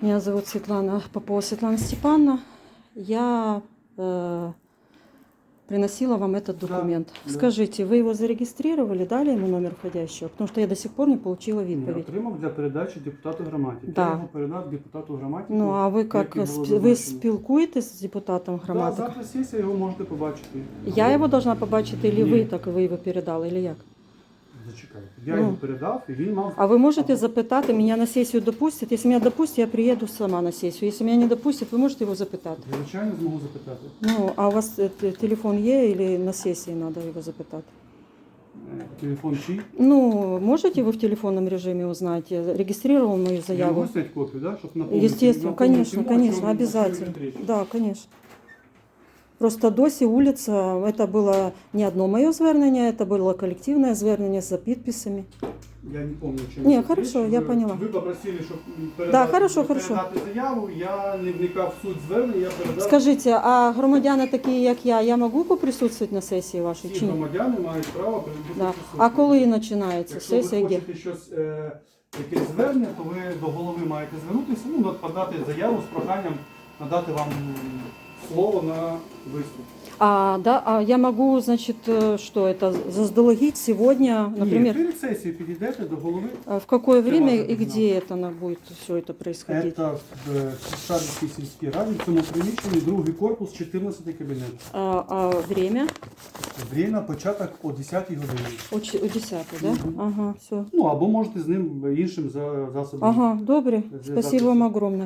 Меня зовут Светлана Попова Светлана Степановна. Я э, приносила вам этот Да, документ. да. Скажите, вы его зарегистрировали, дали ему номер входящего? Потому что я до сих пор не получила Ні, відповідь. отримав для передачі депутату громаді. Да. Я його передав депутату громаді. Ну, а ви як як і було спі- ви зазначено. спілкуєтесь з депутатом Да, громади? завтра сесія, його можете побачити. Я його должна побачити, или Ні. ви так ви його передали, или як? Зачекайте. Я Ну. його передав, і він мав. А ви можете запитати, мене на сесію допустять? Якщо мене допустять, я приїду сама на сесію. Якщо мене не допустять, ви можете його запитати. Я, Звичайно, зможу запитати. Ну, а у вас е, телефон є, или на сесії треба його запитати? Е, Телефон чий? Ну, можете вы в телефонном режиме узнать, я регистрировал мою Я заяву? можу снять копію, да? щоб напомнити. Естественно, напомнити конечно, йому, о конечно, чому- обязательно. Да, конечно. Просто досі улица, это было не одно мое звернення, это было коллективное звернення за підписами. Я не помню, чим. Не, це хорошо, річ. я Ви- поняла. Ви попросили, щоб Да, хорошо, хорошо. передати заяву. Я не вникав в суть звернення, я передав. Скажите, а громадяни такі, як я, я можу поприсутствовать на сесії вашій Всі чи ні? громадяни мають право прибути Да. присутні. А коли починається Якщо ви сесія? Де? хочете щось, е, якесь звернення, то ви до голови маєте звернутися, ну, подати заяву з проханням надати вам слово на виступ. А, да, а я могу, значит, э, что это, заздологить сегодня, например, Ні, перед сесією підійдете до голови. А В какое Ты время можешь и знать. где это на- будет все это происходить? Це в Шарівській сільській раді, в цьому приміщенні, другий корпус, 14 кабінет. А, а время? Время, початок о 10 годині. О, ч- о 10, да? Мгм. Ага, все. Ну, або можете з ним іншим за- засобом. Ага, добре. Зв'язатися. Спасибо вам огромное.